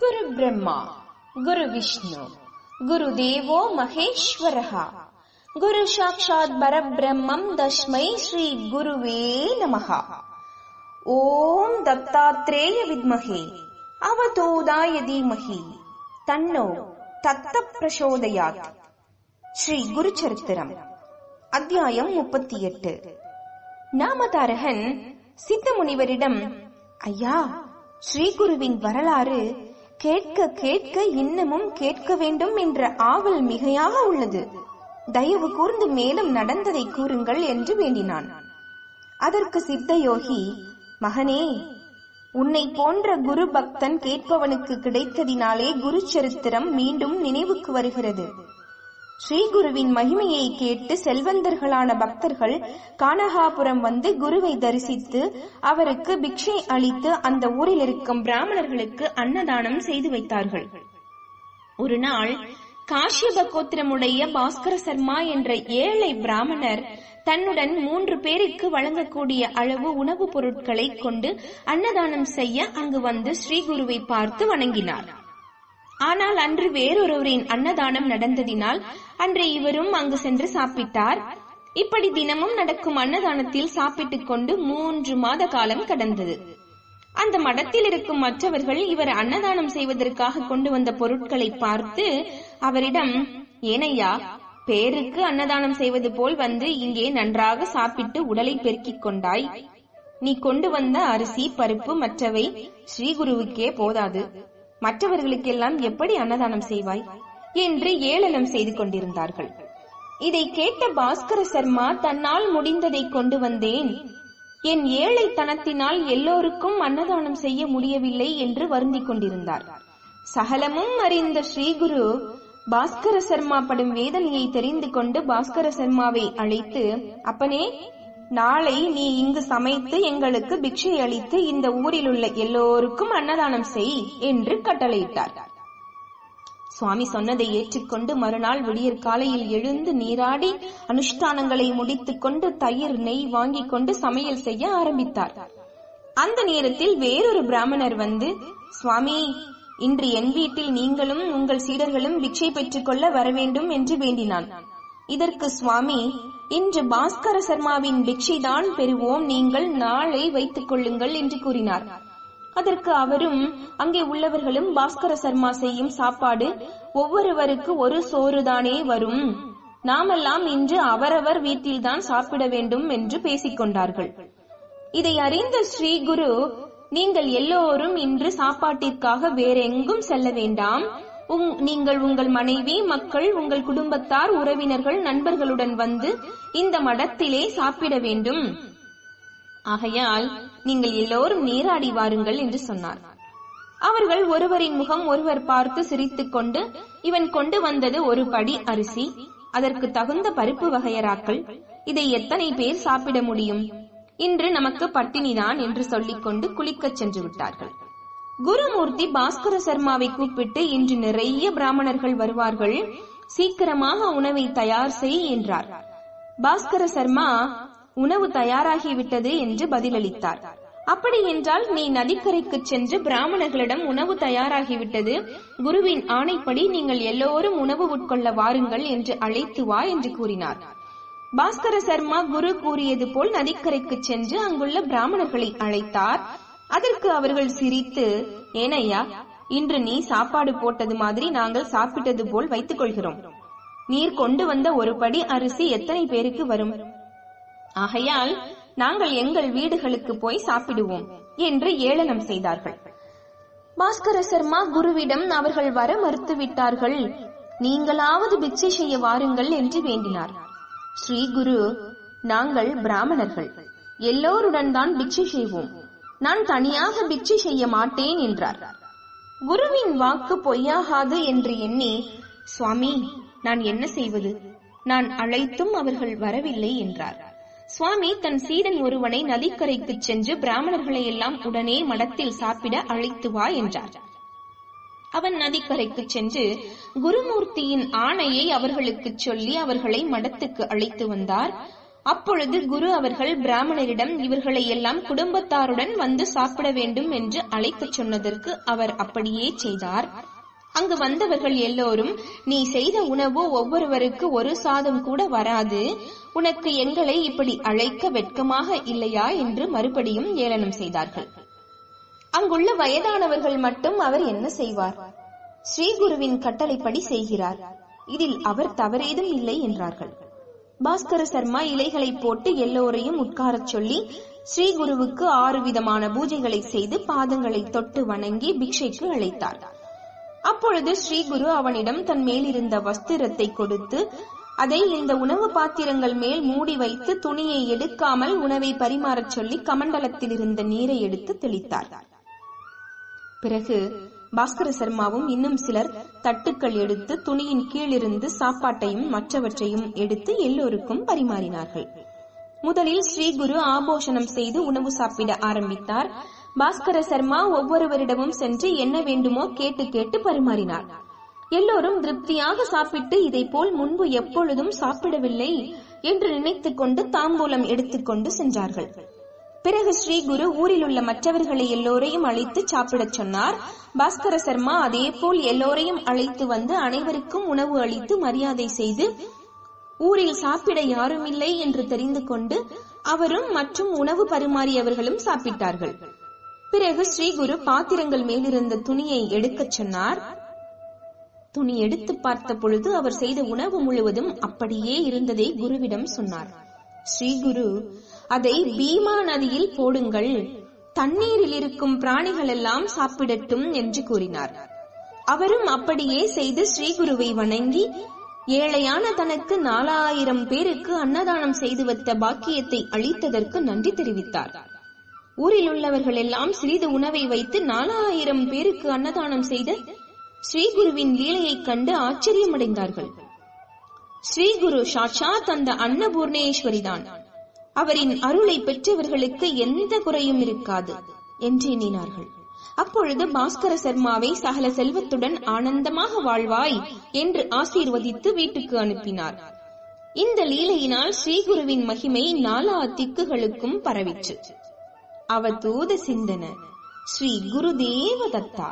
குரு பிரம்மா குரு விஷ்ணு குரு தேவோ மகேஸ்வரः குரு சாட்சாத் பரபிரம்மம் தஸ்மை ஸ்ரீ குருவே நமः ஓம் தத்தாத்ரேய வித்மஹே அவதூதாய தீமகி. தன்னோ தத்த பிரசோதயாத் ஸ்ரீ குரு சரித்திரம் அத்தியாயம் முப்பத்தி எட்டு நாமதாரகன் சித்த முனிவரிடம் ஐயா ஸ்ரீகுருவின் வரலாறு கேட்க கேட்க இன்னமும் கேட்க வேண்டும் என்ற ஆவல் மிகையாக உள்ளது. தயவு கூர்ந்து மேலும் நடந்ததை கூறுங்கள் என்று வேண்டினான். அதற்கு சித்தயோகி மகனே உன்னை போன்ற குரு பக்தன் கேட்பவனுக்கு கிடைத்ததினாலே குரு சரித்திரம் மீண்டும் நினைவுக்கு வருகிறது. ஸ்ரீகுருவின் மகிமையை கேட்டு செல்வந்தர்களான பக்தர்கள் கானகாபுரம் வந்து குருவை தரிசித்து அவருக்கு பிக்ஷை அளித்து அந்த ஊரில் இருக்கும் பிராமணர்களுக்கு அன்னதானம் செய்து வைத்தார்கள். ஒரு நாள் காஷ்யப கோத்திரமுடைய பாஸ்கர சர்மா என்ற ஏழை பிராமணர் தன்னுடன் மூன்று பேருக்கு வழங்கக்கூடிய அளவு உணவுப் பொருட்களை கொண்டு அன்னதானம் செய்ய அங்கு வந்து ஸ்ரீகுருவை பார்த்து வணங்கினார். ஆனால் அன்று வேறொருவரின் அன்னதானம் நடந்ததினால் அன்று இவரும் அங்கு சென்று சாப்பிட்டார். இப்படி தினமும் நடக்கும் அன்னதானத்தில் சாப்பிட்டுக் கொண்டு மூன்று மாத காலம் கடந்தது. அந்த மடத்தில் இருக்கும் மற்றவர்கள் இவர் அன்னதானம் செய்வதற்காக கொண்டு வந்த பொருட்களை பார்த்து அவரிடம் ஏனையா பேருக்கு அன்னதானம் செய்வது போல் வந்து இங்கே நன்றாக சாப்பிட்டு உடலை பெருக்கிக் கொண்டாய். நீ கொண்டு வந்த அரிசி பருப்பு மற்றவை ஸ்ரீகுருவுக்கே போதாது. மற்றவர்களுக்கெல்லாம் எப்படி அன்னதானம் செய்வாய்? என்று ஏளனம் செய்து கொண்டிருந்தார்கள். இதை கேட்ட பாஸ்கர சர்மா தன்னால் முடிந்ததை கொண்டு வந்தேன். என் ஏழைத்தனத்தினால் எல்லோருக்கும் அன்னதானம் செய்ய முடியவில்லை என்று வருந்திக் கொண்டிருந்தார். சகலமும் அறிந்த ஸ்ரீகுரு பாஸ்கர சர்மா படும் வேதனையை தெரிந்து கொண்டு பாஸ்கர சர்மாவை அழைத்து அப்பனே நாளை நீ இங்கு சமைத்து எங்களுக்கு பிக்ஷை அளித்து இந்த ஊரில் உள்ள எல்லோருக்கும் அன்னதானம் செய் என்று கட்டளையிட்டார். சுவாமி சொன்னதை ஏற்றுக்கொண்டு மறுநாள் விடியற் காலையில் எழுந்து நீராடி அனுஷ்டானங்களை முடித்துக் கொண்டு தயிர் நெய் வாங்கிக் கொண்டு சமையல் செய்ய ஆரம்பித்தார். அந்த நேரத்தில் வேறொரு பிராமணர் வந்து சுவாமி இன்று என் வீட்டில் நீங்களும் உங்கள் சீடர்களும் பிக்ஷை பெற்றுக்கொள்ள வரவேண்டும் என்று வேண்டினான். இதற்கு சுவாமி இன்று பாஸ்கர சர்மாவின் பிக்ஷைதான் பெறுவோம் நீங்கள் நாளை வைத்துக் கொள்ளுங்கள் என்று கூறினார். அதற்கு அவரும் அங்கே உள்ளவர்களும் பாஸ்கர சர்மா செய்யும் சாப்பாடு ஒவ்வொருவருக்கு ஒரு சோறுதானே வரும். நாமெல்லாம் இன்று அவரவர் வீட்டில்தான் சாப்பிட வேண்டும் என்று பேசிக்கொண்டார்கள். இதை அறிந்த ஸ்ரீ குரு நீங்கள் எல்லோரும் இன்று சாப்பாட்டிற்காக வேறெங்கும் செல்ல வேண்டாம் நீங்கள் உங்கள் மனைவி மக்கள் உங்கள் குடும்பத்தார் உறவினர்கள் நண்பர்களுடன் வந்து இந்த மடத்திலே சாப்பிட வேண்டும். ஆகையால் நீங்கள் எல்லோரும் நீராடி வாருங்கள் என்று சொன்னார். அவர்கள் ஒருவரின் முகம் ஒருவர் பார்த்து சிரித்துக் கொண்டு இவன் கொண்டு வந்தது ஒரு படி அரிசி அதற்கு தகுந்த பருப்பு வகையராக்கள் இதை எத்தனை பேர் சாப்பிட முடியும்? இன்று நமக்கு பட்டினிதான் என்று சொல்லிக்கொண்டு குளிக்கச் சென்று விட்டார்கள். குருமூர்த்தி பாஸ்கர சர்மாவை கூப்பிட்டு இன்று நிறைய பிராமணர்கள் வருவார்கள். சீக்கிரமாக உணவை தயார் செய் என்றார். பாஸ்கர சர்மா உணவு தயாராகிவிட்டது என்று பதிலளித்தார். அப்படி என்றால் நீ நதிக்கரைக்கு சென்று பிராமணர்களிடம் உணவு தயாராகிவிட்டது. குருவின் ஆணைப்படி நீங்கள் எல்லோரும் உணவு உட்கொள்ள வாருங்கள் என்று அழைத்து வா என்று கூறினார். பாஸ்கர சர்மா குரு கூறியது போல் நதிக்கரைக்கு சென்று அங்குள்ள பிராமணர்களை அழைத்தார். அதற்கு அவர்கள் சிரித்து ஏனையா இன்று நீ சாப்பாடு போட்டது மாதிரி நாங்கள் சாப்பிட்டது போல் வைத்துக் கொள்கிறோம் நீர் கொண்டு வந்த ஒரு படி அரிசி எத்தனை பேருக்கு வரும்? ஆகையால் நாங்கள் எங்கள் வீடுகளுக்கு போய் சாப்பிடுவோம் என்று ஏளனம் செய்தார்கள். பாஸ்கர சர்மா குருவிடம் அவர்கள் வர மறுத்துவிட்டார்கள். நீங்களாவது பிச்சை செய்ய வாருங்கள் என்று வேண்டினார். ஸ்ரீ குரு நாங்கள் பிராமணர்கள். எல்லோருடன் தான் பிக்ஷை செய்வோம். நான் தனியாக பிக்ஷை செய்ய மாட்டேன் என்றார். குருவின் வாக்கு பொய்யாகாது என்று எண்ணி சுவாமி நான் என்ன செய்வது? நான் அழைத்தும் அவர்கள் வரவில்லை என்றார். சுவாமி தன் சீடன் ஒருவனை நதிக்கரைக்கு சென்று பிராமணர்களை எல்லாம் உடனே மடத்தில் சாப்பிட அழைத்து வா என்றார். அவன் நதிக்கரைக்கு சென்று குருமூர்த்தியின் ஆணையை அவர்களுக்கு சொல்லி அவர்களை மடத்துக்கு அழைத்து வந்தார். அப்பொழுது குரு அவர்கள் பிராமணரிடம் இவர்களை எல்லாம் குடும்பத்தாருடன் வந்து சாப்பிட வேண்டும் என்று அழைக்கச் சொன்னதற்கு அவர் அப்படியே செய்தார். அங்கு வந்தவர்கள் எல்லோரும் நீ செய்த உணவு ஒவ்வொருவருக்கு ஒரு சாதம் கூட வராது. உனக்கு எங்களை இப்படி அழைக்க வெட்கமாக இல்லையா? என்று மறுபடியும் ஏளனம் செய்தார்கள். அங்குள்ள வயதானவர்கள் மட்டும் அவர் என்ன செய்வார்? ஸ்ரீகுருவின் கட்டளைப்படி செய்கிறார். இதில் அவர் தவறேதும் இல்லை என்றார்கள். பாஸ்கர சர்மா இலைகளை போட்டு எல்லோரையும் உட்காரச் சொல்லி ஸ்ரீகுருவுக்கு ஆறு விதமான பூஜைகளை செய்து பாதங்களை தொட்டு வணங்கி பிக்ஷைக்கு அழைத்தார். அப்பொழுது ஸ்ரீகுரு அவனிடம் தன் மேலிருந்த வஸ்திரத்தை கொடுத்து அதை இந்த உணவு பாத்திரங்கள் மேல் மூடி வைத்து துணியை எடுக்காமல் உணவை பரிமாறச் சொல்லி கமண்டலத்தில் இருந்த நீரை எடுத்து தெளித்தார். பிறகு பாஸ்கர சர்மாவும் இன்னும் சிலர் தட்டுக்கள் எடுத்து துணியின் கீழிருந்து சாப்பாட்டையும் மற்றவற்றையும் எடுத்து எல்லோருக்கும் பரிமாறினார்கள். முதலில் ஸ்ரீகுரு ஆபோஷணம் செய்து உணவு சாப்பிட ஆரம்பித்தார். பாஸ்கர சர்மா ஒவ்வொருவரிடமும் சென்று என்ன வேண்டுமோ கேட்டு கேட்டு பரிமாறினார். எல்லோரும் திருப்தியாக சாப்பிட்டு இதை போல் முன்பு எப்பொழுதும் சாப்பிடவில்லை என்று நினைத்துக் கொண்டு தாம்பூலம் எடுத்துக்கொண்டு சென்றார்கள். பிறகு ஸ்ரீகுரு ஊரில் உள்ள மற்றவர்களை எல்லோரையும் அழைத்து சாப்பிடச் சொன்னார். பாஸ்கர சர்மா அதே போல் எல்லோரையும் அழைத்து வந்து அனைவருக்கும் உணவு அளித்து மரியாதை செய்து ஊரில் சாப்பிட யாரும் இல்லை என்று தெரிந்து கொண்டு அவரும் மற்றும் உணவு பரிமாறியவர்களும் சாப்பிட்டார்கள். பிறகு ஸ்ரீகுரு பாத்திரங்கள் மேலிருந்த துணியை எடுக்கச் சொன்னார். துணி எடுத்து பார்த்த பொழுது அவர் செய்த உணவு முழுவதும் அப்படியே இருந்ததை குருவிடம் சொன்னார். ஸ்ரீகுரு அதை பீமா நதியில் போடுங்கள். தண்ணீரில் இருக்கும் பிராணிகள் எல்லாம் சாப்பிடட்டும் என்று கூறினார். அவரும் அப்படியே செய்து ஸ்ரீகுருவை வணங்கி ஏழையான தனக்கு நாலாயிரம் பேருக்கு அன்னதானம் செய்து வைத்த பாக்கியத்தை அளித்ததற்கு நன்றி தெரிவித்தார். ஊரில் உள்ளவர்கள் எல்லாம் சிறிது உணவை வைத்து நாலாயிரம் பேருக்கு அன்னதானம் செய்த ஸ்ரீகுருவின் லீலையைக் கண்டு ஆச்சரியமடைந்தார்கள். ஸ்ரீகுரு சாட்சாத் அந்த அன்னபூர்ணேஸ்வரிதான். அவரின் அருளை பெற்றவர்களுக்கு எந்த குறையும் இருக்காது என்று எண்ணினார்கள். அப்பொழுது பாஸ்கர சர்மாவை சகல செல்வத்துடன் ஆனந்தமாக வாழ்வாய் என்று ஆசீர்வதித்து வீட்டுக்கு அனுப்பினார். இந்த லீலையினால் ஸ்ரீகுருவின் மகிமை நாலா திக்குகளுக்கும் பரவிற்று. அவதூத சிந்தன ஸ்ரீ குருதேவ தத்தா.